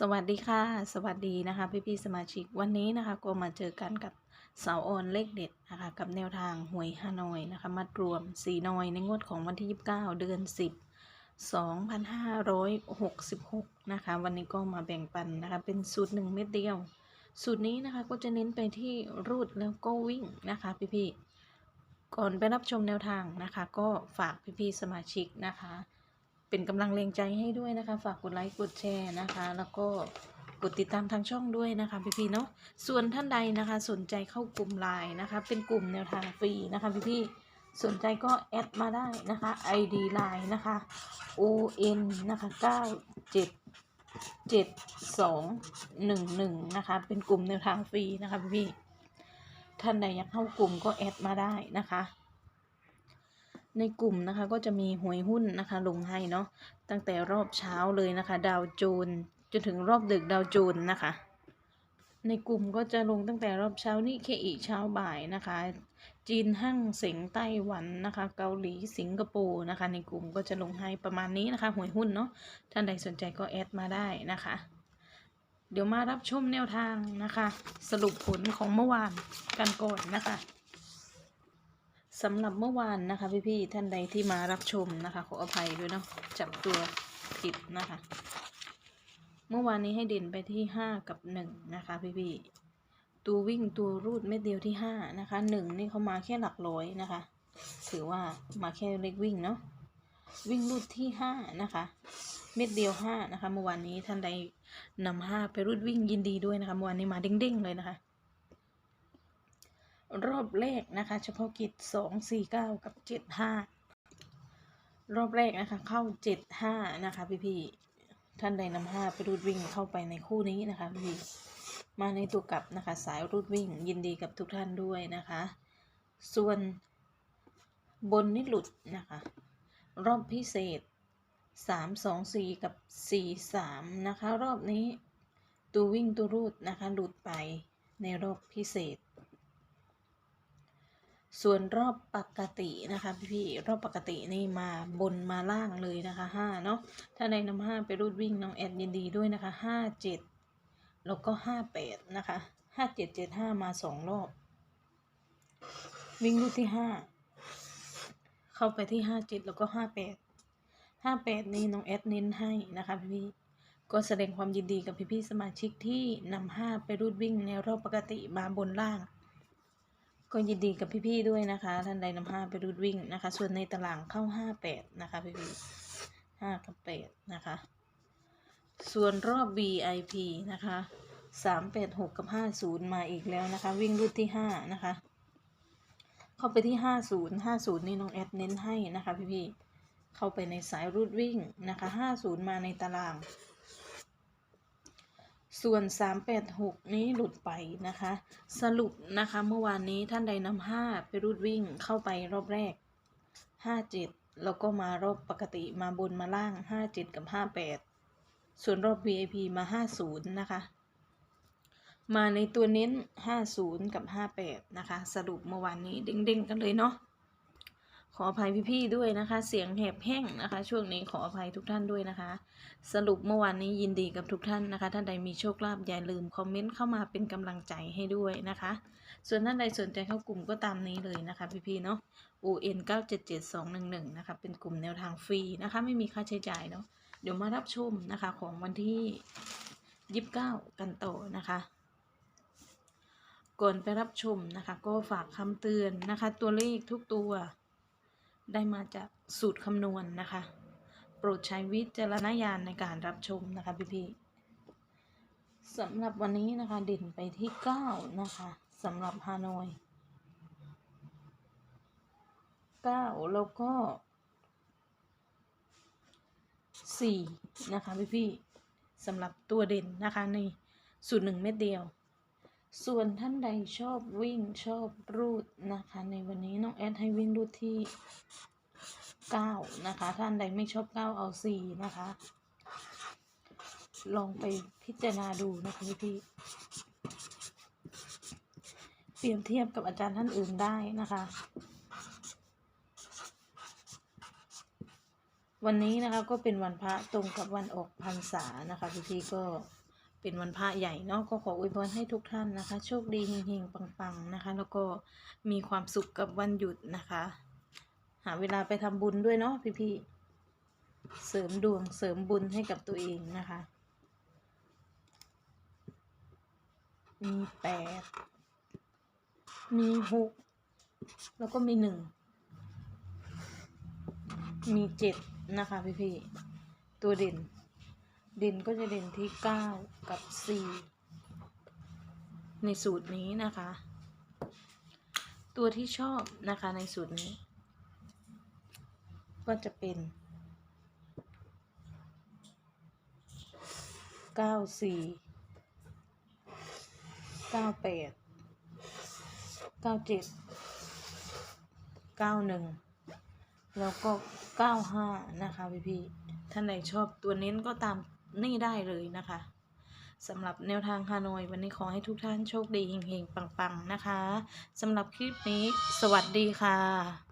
สวัสดีค่ะ สวัสดีนะคะพี่พี่ๆสมาชิกวันนี้นะคะ ก็มาเจอกันกับเสาออนเลขเด็ดนะคะกับแนวทางหวยฮานอยนะคะมัดรวมสีนอยในงวดของวันที่ 29 เดือน 10 2566 นะคะ วันนี้ก็มาแบ่งปันนะคะเป็นสูตรหนึ่งเม็ดเดียว สูตรนี้นะคะก็จะเน้นไปที่รูดแล้วก็วิ่งนะคะพี่พี่ๆก่อนไปรับชมแนวทางนะคะ ก็ฝากพี่พี่ๆสมาชิกนะคะ เป็นกำลังแรงใจให้ด้วยนะคะ ฝากกดไลค์กดแชร์นะคะ แล้วก็กดติดตามทางช่องด้วยนะคะพี่ๆเนาะส่วนท่านใดนะคะ สนใจเข้ากลุ่มไลน์นะคะ เป็นกลุ่มแนวทางฟรีนะคะพี่ๆสนใจก็แอดมาได้นะคะ ID ไลน์นะคะ O N นะคะ9 7 7 2 1 1 นะคะ เป็นกลุ่มแนวทางฟรีนะคะพี่ๆท่านใดอยากเข้ากลุ่มก็แอดมาได้นะคะ ในกลุ่มนะคะก็จะมีหวยหุ้นนะคะลงให้เนาะตั้งแต่รอบเช้าเลยนะคะ ดาวโจนจนถึงรอบดึกดาวโจนนะคะ ในกลุ่มก็จะลงตั้งแต่รอบเช้านี่เคอีเช้าบ่ายนะคะ จีนหั่งเสงไต้หวันนะคะ เกาหลีสิงคโปร์นะคะ ในกลุ่มก็จะลงให้ประมาณนี้นะคะหวยหุ้นเนาะท่านใดสนใจก็แอดมาได้นะคะ เดี๋ยวมารับชมแนวทางนะคะ สรุปผลของเมื่อวานกันก่อนนะคะ สำหรับเมื่อวานนะคะพี่ๆท่านใดที่มารับชมนะคะ ขออภัยด้วยเนาะจับตัวผิดนะคะ เมื่อวานนี้ให้เด่นไปที่ห้ากับหนึ่งนะคะพี่ๆตัววิ่งตัวรูดเม็ดเดียวที่ห้านะคะหนึ่งนี่เขามาแค่หลักร้อยนะคะ ถือว่ามาแค่เล็กวิ่งเนาะวิ่งรูดที่ห้านะคะ เม็ดเดียวห้านะคะเมื่อวานนี้ท่านใดนำห้าไปรูดวิ่งยินดีด้วยนะคะเมื่อวานนี้มาเด้งๆเลยนะคะ รอบแรกนะคะ เฉพาะกิจสองสี่เก้ากับเจ็ดห้ารอบแรกนะคะ เข้าเจ็ดห้านะคะ พี่พี่ท่านใดนำห้าไปรูดวิ่งเข้าไปในคู่นี้นะคะพี่พี่มาในตัวกลับนะคะ สายรูดวิ่งยินดีกับทุกท่านด้วยนะคะ ส่วนบนนี่หลุดนะคะ รอบพิเศษสามสองสี่กับสี่สามนะคะ รอบนี้ตัววิ่งตัวรูดนะคะหลุดไปในรอบพิเศษ ส่วนรอบปกตินะคะพี่ๆรอบปกตินี่มาบนมาล่างเลยนะคะห้าเนาะถ้าในนำห้าไปรูดวิ่งน้องแอดยินดีด้วยนะคะห้าเจ็ดแล้วก็ห้าแปดนะคะห้าเจ็ดเจ็ดห้ามาสองรอบ วิ่งรูดที่ห้าเข้าไปที่ห้าเจ็ดแล้วก็ห้าแปดห้าแปดนี่น้องแอดเน้นให้นะคะพี่ๆก็แสดงความยินดีกับพี่ๆสมาชิกที่นำห้าไปรูดวิ่งในรอบปกติมาบนล่าง ก็ยินดีกับพี่ๆด้วยนะคะ ท่านใดนำห้าไปรูดวิ่งนะคะ ส่วนในตารางเข้าห้าแปดนะคะพี่ๆห้ากับแปดนะคะ ส่วนรอบ VIP นะคะสามแปดหกกับห้าศูนย์มาอีกแล้วนะคะ วิ่งรูดที่ห้านะคะ เข้าไปที่ห้าศูนย์ห้าศูนย์นี่น้องแอดเน้นให้นะคะพี่ๆเข้าไปในสายรูดวิ่งนะคะห้าศูนย์มาในตาราง ส่วน 386 นี้หลุดไปนะคะ สรุปนะคะเมื่อวานนี้ท่านใดนำ5ไปรูดวิ่งเข้าไปรอบแรก 57 แล้วก็มารอบปกติมาบนมาล่าง 57 กับ 58 ส่วนรอบ VIP มา 50 นะคะ มาในตัวเน้น 50 กับ 58 นะคะ สรุปเมื่อวานนี้เด้งๆกันเลยเนาะ ขออภัยพี่ๆด้วยนะคะ เสียงแหบแห้งนะคะ ช่วงนี้ขออภัยทุกท่านด้วยนะคะ สรุปเมื่อวานนี้ยินดีกับทุกท่านนะคะ ท่านใดมีโชคลาภอย่าลืมคอมเมนต์เข้ามาเป็นกำลังใจให้ด้วยนะคะ ส่วนท่านใดสนใจเข้ากลุ่มก็ตามนี้เลยนะคะ พี่ๆเนาะ UN 977211นะคะเป็นกลุ่มแนวทางฟรีนะคะ ไม่มีค่าใช้จ่ายเนาะเดี๋ยวมารับชมนะคะของวันที่ 29 กันต่อนะคะก่อนไปรับชมนะคะ ก็ฝากคำเตือนนะคะ ตัวเลขทุกตัว ได้มาจากสูตรคำนวณนะคะ โปรดใช้วิจารณญาณในการรับชมนะคะพี่ๆสำหรับวันนี้นะคะเด่นไปที่ 9 นะคะสำหรับฮานอย 9 แล้วก็ 4 นะคะพี่ๆสำหรับตัวเด่นนะคะในสูตรหนึ่งเม็ดเดียว ส่วนท่านใดชอบวิ่งชอบรูดนะคะในวันนี้ แอดให้วิ่งรูดที่ 9 นะคะ ท่านใดไม่ชอบ 9 เอา 4 นะคะ ลองไปพิจารณาดูนะคะพี่พีเปรียบเทียบกับอาจารย์ท่านอื่นได้นะคะ วันนี้นะคะก็เป็นวันพระตรงกับวันออกพรรษานะคะพี่พีก็ เป็นวันพระใหญ่เนาะก็ขออวยพรให้ทุกท่านนะคะ โชคดีเฮงๆปังๆนะคะ แล้วก็มีความสุขกับวันหยุดนะคะ หาเวลาไปทำบุญด้วยเนาะพี่ๆเสริมดวงเสริมบุญให้กับตัวเองนะคะ มีแปดมีหกแล้วก็มีหนึ่งมีเจ็ดนะคะพี่พี่ๆตัวเด่น เด่นก็จะเด่นที่เก้ากับสี่ในสูตรนี้นะคะ ตัวที่ชอบนะคะในสูตรนี้ ก็จะเป็นเก้าสี่เก้าแปดเก้าเจ็ดเก้าหนึ่งแล้วก็เก้าห้านะคะพี่พี่ๆท่านไหนชอบตัวเน้นก็ตาม นี่ได้เลยนะคะสำหรับแนวทางฮานอยวันนี้ขอให้ทุกท่านโชคดีเฮงๆปังๆนะคะสำหรับคลิปนี้ สวัสดีค่ะ